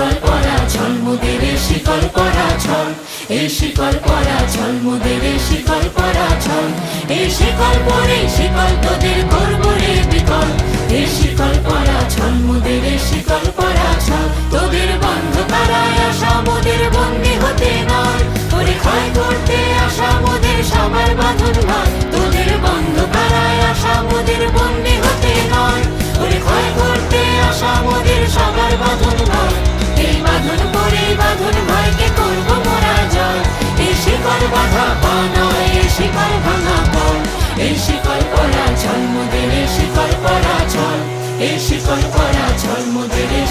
শিকল পরা ছল মোদের শিকল পরা ছল এই শিকল পরা ছল মোদের শিকল পরা ছল এই শিকল পরে শিকল তোদের করব রে বিকল, এই শিকল পরা ছল মোদের শিকল পরা ছল তোদের বন্ধ কারায় আসা মোদের বন্দি হতে নয় ওরে ক্ষয় করতে আসা মোদের সবার বাঁধন নয় শিকল বাধা পা নয় এই শিকল ভাঙা বল এই শিকল পরা ঝলমুদের মোদের এই পরা ঝল এই শিকল পরা ঝলমুদের মোদের এই